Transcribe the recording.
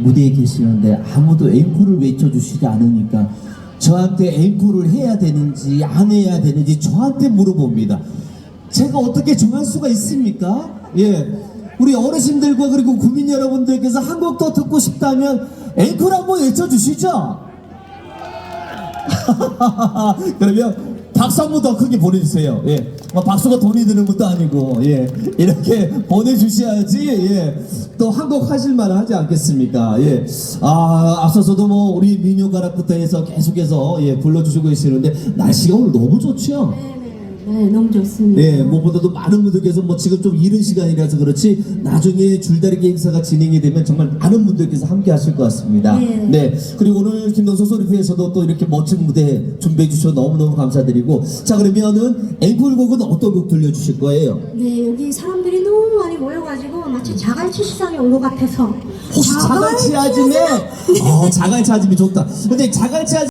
무대에 계시는데 아무도 앵콜을 외쳐주시지 않으니까 저한테 앵콜을 해야 되는지 안 해야 되는지 저한테 물어봅니다. 제가 어떻게 정할 수가 있습니까? 예. 우리 어르신들과 그리고 국민 여러분들께서 한 곡 더 듣고 싶다면 앵콜 한번 외쳐주시죠. 그러면 박수 한 번 더 크게 보내주세요. 예. 뭐 박수가 돈이 드는 것도 아니고, 예. 이렇게 보내주셔야지, 예. 또 한 곡 하실만 하지 않겠습니까? 예. 아, 앞서서도 뭐 우리 민요가락부터 해서 계속해서, 예, 불러주시고 계시는데, 날씨가 오늘 너무 좋죠? 네, 너무 좋습니다. 예, 무엇보다도 많은 분들께서 뭐 지금 좀 이른 시간이라서 그렇지 나중에 줄다리기 행사가 진행이 되면 정말 많은 분들께서 함께 하실 것 같습니다. 네. 그리고 오늘 김동석 소리표에서도 또 이렇게 멋진 무대 준비해 주셔서 너무너무 감사드리고 자 그러면은 앵콜곡은 어떤 곡 들려주실 거예요? 네, 여기 사람들이 너무 많이 모여가지고 마치 자갈치 시장에 온 것 같아서 혹시 자갈치 아줌에? 어, 자갈치 아줌이 좋다. 근데 자갈치 아줌